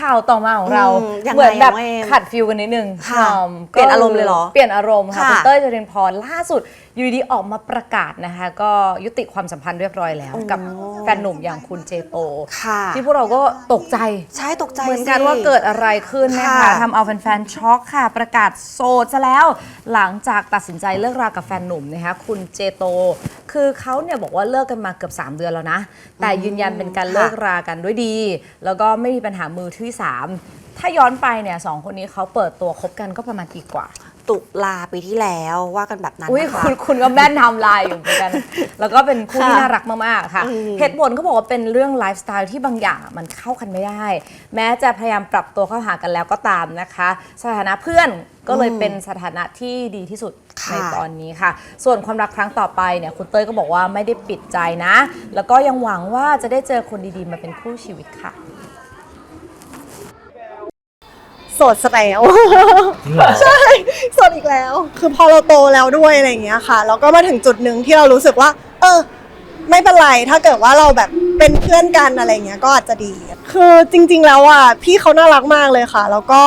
ข่าวต่อมาของเราอืมยังไงเหมือนแบบน้องเอมขัดฟิลกันนิดนึงค่ะอืมเปลี่ยนอารมณ์เลยเหรอเปลี่ยนอารมณ์ค่ะค่ะ คุณเต้ยจรินพรล่าสุดอยู่ดีๆออกมาประกาศนะคะ ก็ยุติความสัมพันธ์เรียบร้อยแล้วกับ แฟนหนุ่มอย่างคุณเจโตค่ะ ที่พวกเราก็ตกใจ ใช่ตกใจเหมือนกันสิว่าเกิดอะไรขึ้นนะคะค่ะทำเอาแฟนๆช็อกค่ะ ประกาศโสดซะแล้ว หลังจากตัดสินใจเลิกรากับแฟนหนุ่มนะคะคุณเจโต คือเขาเนี่ยบอกว่าเลิกกันมาเกือบ 3 เดือนแล้วนะ แต่ยืนยันเป็นการเลิกรากันด้วยดี แล้วก็ไม่มีปัญหามือที่ 3 ถ้าย้อนไปเนี่ยสองคนนี้เขาเปิดตัวคบกันก็ประมาณปีกว่า ตุลาปีที่แล้วว่ากันแบบนั้นอุ้ยนะคะ คุณคุณก็แม่นทำลายอยู่เหมือนกัน แล้วก็เป็นคู่ที่ค่ะน่ารักมาก ๆ ค่ะ อืมเหตุผลเขาบอกว่าเป็นเรื่องไลฟ์สไตล์ที่บางอย่างมันเข้ากันไม่ได้ แม้จะพยายามปรับตัวเข้าหากันแล้วก็ตามนะคะ สถานะเพื่อนก็เลยเป็นสถานะที่ดีที่สุดค่ะ ในตอนนี้ค่ะ ส่วนความรักครั้งต่อไปเนี่ยคุณเต้ยก็บอกว่าไม่ได้ปิดใจนะ แล้วก็ยังหวังว่าจะได้เจอคนดีๆมาเป็นคู่ชีวิตค่ะ โสดซะแล้วใช่โสดอีกแล้ว คือพอเราโตแล้วด้วยอะไรอย่างเงี้ยค่ะ แล้วก็มาถึงจุดหนึ่งที่เรารู้สึกว่า เออ ไม่เป็นไร ถ้าเกิดว่าเราแบบเป็นเพื่อนกันอะไรเงี้ยก็อาจจะดี คือจริง ๆ แล้วอะพี่เขาน่ารักมากเลยค่ะ แล้วก็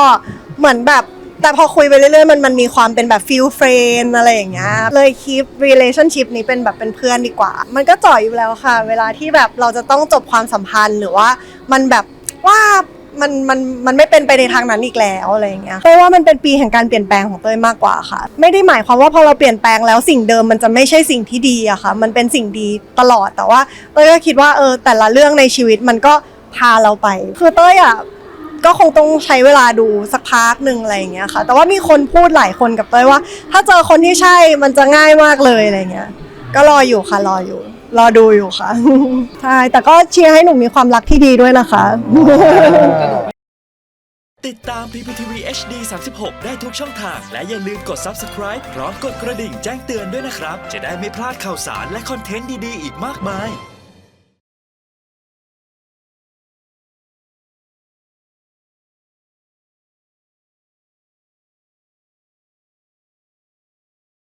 เหมือนแบบแต่พอคุยไปเรื่อยๆมันมันมีความเป็นแบบฟิลเฟรนอะไรอย่างเงี้ยเลยคีป relationship นี้เป็นแบบเป็นเพื่อนดีกว่า มันก็จ่อยอยู่แล้วค่ะ เวลาที่แบบเราจะต้องจบความสัมพันธ์หรือว่ามันแบบว่า มันมันมันไม่เป็นไปในทางนั้นอีกแล้วอะไรอย่างเงี้ยเพราะว่ามันเป็นปีแห่งการเปลี่ยนแปลงของเต้ยมากกว่าค่ะ ไม่ได้หมายความว่าพอเราเปลี่ยนแปลงแล้วสิ่งเดิมมันจะไม่ใช่สิ่งที่ดีอะค่ะ มันเป็นสิ่งดีตลอดแต่ว่าเต้ยก็คิดว่าเออแต่ละเรื่องในชีวิตมันก็พาเราไปคือเต้ยอะก็คงต้องใช้เวลาดูสักพักหนึ่งอะไรอย่างเงี้ยค่ะ แต่ว่ามีคนพูดหลายคนกับเต้ยว่า ถ้าเจอคนที่ใช่มันจะง่ายมากเลยอะไรเงี้ย ก็รออยู่ค่ะรออยู่ รอดูอยู่ค่ะ ใช่ แต่ก็เชียร์ให้หนูมีความรักที่ดีด้วยนะคะ ติดตาม PPTV HD 36 ได้ทุกช่องทาง และอย่าลืมกด Subscribe พร้อมกดกระดิ่งแจ้งเตือนด้วยนะครับ จะได้ไม่พลาดข่าวสารและคอนเทนต์ดี ๆ อีกมากมาย